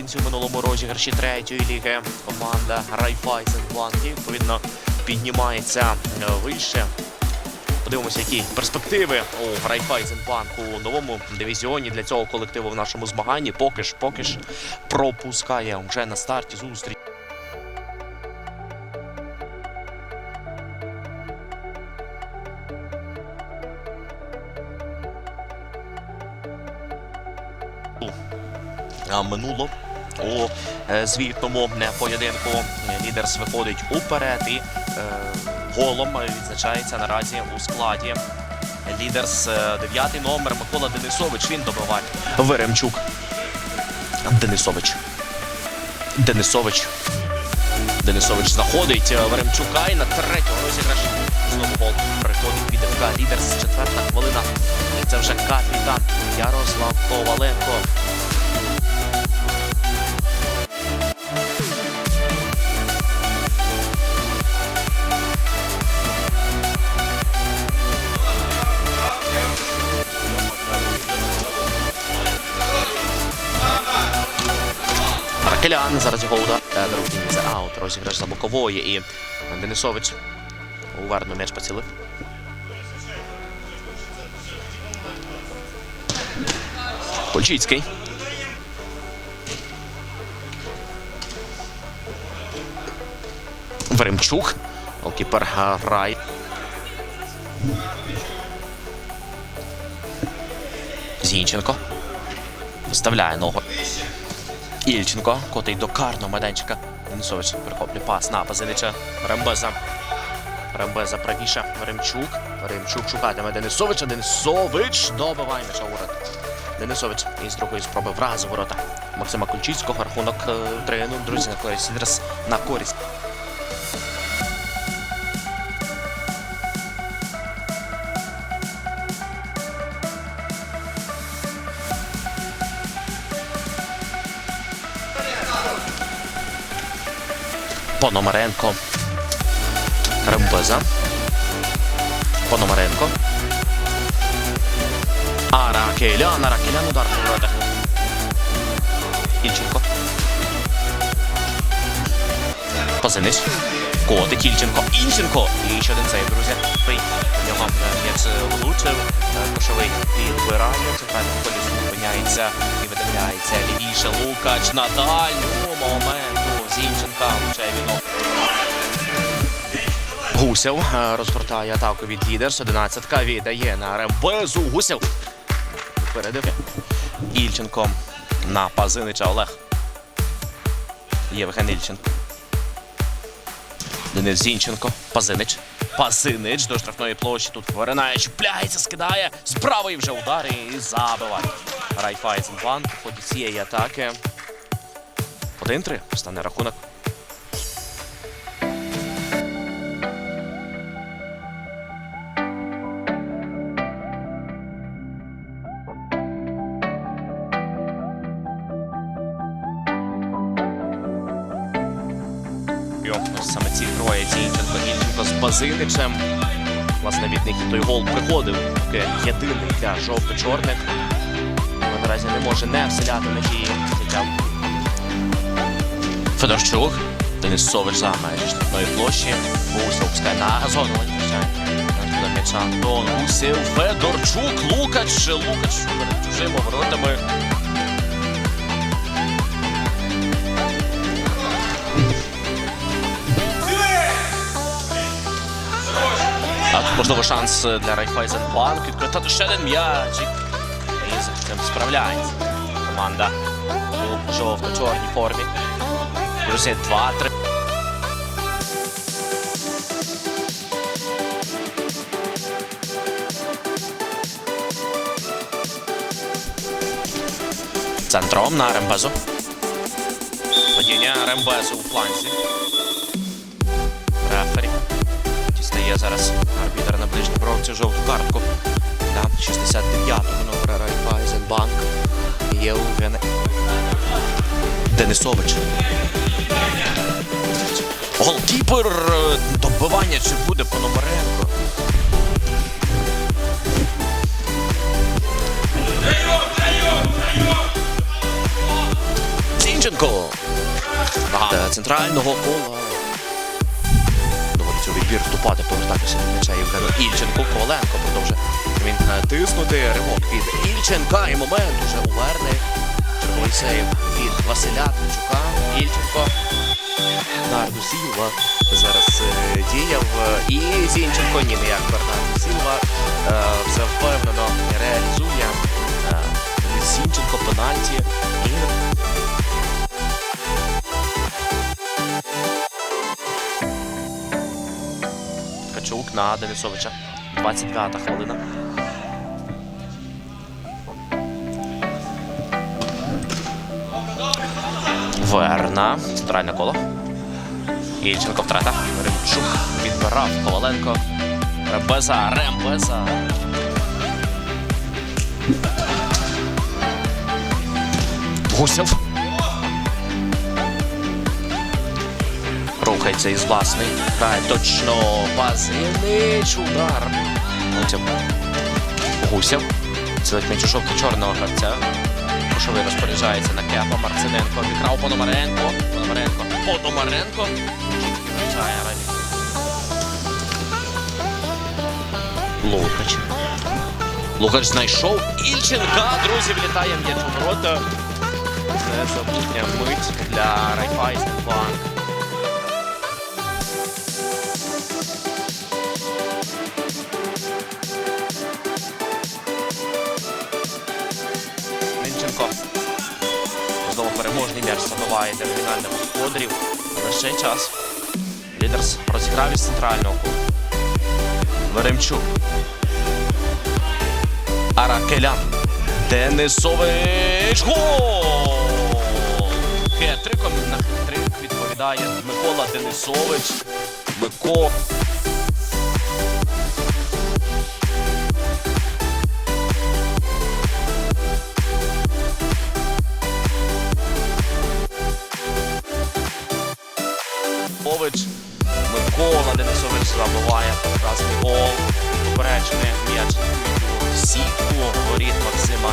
первенці у минулому розіграші третьої ліги. Команда Райфайзенбанк і, відповідно піднімається е, вище. Подивимося, які перспективи у Райфайзенбанку у новому дивізіоні для цього колективу в нашому змаганні. Поки ж, поки ж пропускає вже на старті зустріч. Минуло у е, звітному поєдинку. Лідерс виходить уперед і е, голом відзначається наразі у складі. Лідерс е, дев'ятий номер Микола Денисович. Він добиває. Веремчук. Денисович. Денисович. Денисович знаходить Веремчука і на третьому розіграші знову гол приходить від ФК Лідерс. Четверта хвилина. І це вже капітан Ярослав Коваленко. Ракелян зараз його удар. Е, Другий це аут. Розіграш за бокової. І Денисович уверно м'яч поцілив. Кульчицький. Веремчук. Голкіпер Рай. Зінченко. Вставляє ногу. Ільченко, котий до карного майданчика. Денисович перехоплює пас на Пазинича Рембеза. Рембеза правіше. Ремчук. Ремчук шукатиме Денисовича. Денисович добиває м'яча ворот. Денисович із другої спроби враз ворота. Максима Кульчицького. Рахунок е, 3-0. Друзі, на користь на користь. Пономаренко. Рембеза. Пономаренко. Аракелян. Аракелян удар воротах. Ільченко. Пазинись. Котик Ільченко. Ільченко. І ще один сейв, друзі. Нього м'яч влучив. Кошовий підбирає. Центральний полі зупиняється і видивляється. Лівіше Лукач на дальню моменту. Зінченка віно. Гусев е, розгортає атаку від лідерс. 11-ка віддає на Рембезу. Гусев. Передив. Ільченко на Пазинича Олег. Євген Ільченко. Денис Зінченко. Пазинич. Пазинич до штрафної площі. Тут виринає, чіпляється, скидає. З правої вже удари і забиває. Райфайзенбанк у ході цієї атаки. 1-3 стане рахунок. Саме ці троє Зінченко, Ільченко з Базиничем. Власне, від них і той гол приходив. Єдиний для жовто-чорних. Наразі не може не вселяти надії життя. Федорчук. Денисович за межі штрафної площі. Гусев пускає на м'яча Антон Гусев. Федорчук. Лукач. Лукач перед чужими воротами. Можливо шанс для Райфайзенбанк відкрити ще один м'ячик. І з цим справляється команда у жовто-чорній формі. Друзі, 2-3. Центром на Рембезу. Падіння Рембезу у фланзі. Рефері. Дістає зараз арбітер на ближній бровці жовту картку. На 69-го номера Райфайзенбанк. Євген Денисович. Голкіпер е, добивання чи буде Пономаренко. Зінченко. центрального кола. Доводиться у відбір вступати, повертатися до м'яча Євгену Ільченку. Коваленко продовжує він е, тиснути. Ривок від Ільченка. І момент уже у Верни. Черговий від Василя Ткачука. Ільченко. Бернарду Сілва зараз е, діяв. І Зінченко ні, не Бернарду Сілва. Все впевнено реалізує. Е, Зінченко пенальті. І Ткачук на Денисовича. 25-та хвилина. Верна. Центральне коло. Ільченко втрата. Ремчук відбирав Коваленко. Ребеза, Рембеза. Гусєв. Рухається із власний. Грає точно Базинич. Удар. Гусєв. Гусєв. Цілить м'яч у жовто-чорного гравця. Кошовий розпоряджається на кепа. Марциненко відкрав Пономаренко. Пономаренко. Пономаренко. Лукач. Лукач знайшов Ільченка. Друзі, влітає м'яч у ворота. Це забутня мить для Райфайзенбанк. Знову переможний м'яч забиває для номінальних господарів. Але ще час. Лідерс розіграв із центрального. Веремчук. Аракелян. Денисович. Гол! Хетриком на хетрик відповідає Микола Денисович. Мико. на Дениса Версіла буває прекрасний гол. Поперечний м'яч у сітку воріт Максима.